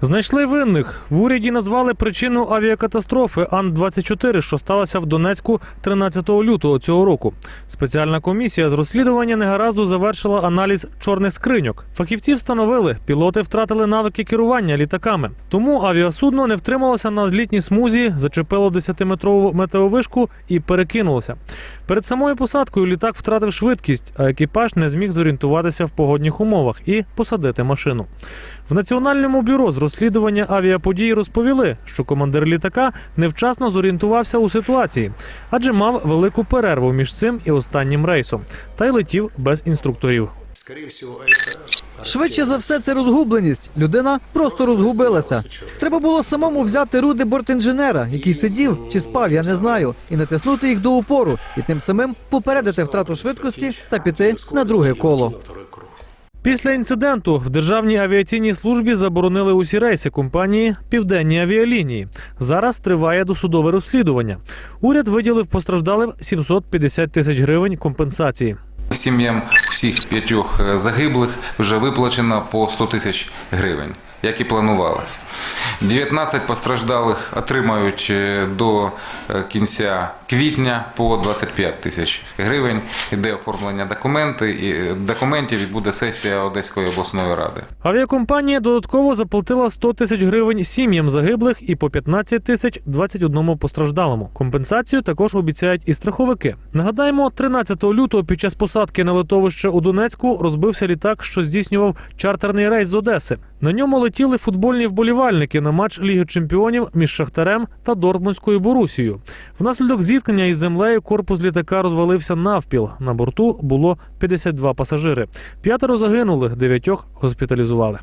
Знайшли винних. В уряді назвали причину авіакатастрофи Ан-24, що сталася в Донецьку 13 лютого цього року. Спеціальна комісія з розслідування негаразду завершила аналіз чорних скриньок. Фахівці встановили, пілоти втратили навики керування літаками. Тому авіасудно не втрималося на злітній смузі, зачепило 10-метрову метеовишку і перекинулося. Перед самою посадкою літак втратив швидкість, а екіпаж не зміг зорієнтуватися в погодних умовах і посадити машину. В Національному бюро з розслідування авіаподій розповіли, що командир літака невчасно зорієнтувався у ситуації, адже мав велику перерву між цим і останнім рейсом, та й летів без інструкторів. Скорее. Швидше за все, це розгубленість. Людина просто розгубилася. Треба було самому взяти руди бортінженера, який сидів чи спав, я не знаю, і натиснути їх до упору, і тим самим попередити втрату швидкості та піти на друге коло. Після інциденту в Державній авіаційній службі заборонили усі рейси компанії Південні авіалінії. Зараз триває досудове розслідування. Уряд виділив постраждалим 750 тисяч гривень компенсації. Сім'ям всіх п'ятьох е, загиблих вже виплачено по 100 тисяч гривень, як і планувалося. 19 постраждалих отримають е, до е, кінця квітня по 25 тисяч гривень. Іде оформлення документи, і, е, документів і буде сесія Одеської обласної ради. Авіакомпанія додатково заплатила 100 тисяч гривень сім'ям загиблих і по 15 тисяч 21 постраждалому. Компенсацію також обіцяють і страховики. Нагадаємо, 13 лютого під час посадки на литовище у Донецьку розбився літак, що здійснював чартерний рейс з Одеси. На ньому летіли футбольні вболівальники на матч Ліги Чемпіонів між Шахтарем та Дортмундською Борусією. Внаслідок зіткнення із землею корпус літака розвалився навпіл. На борту було 52 пасажири. П'ятеро загинули, дев'ятьох госпіталізували.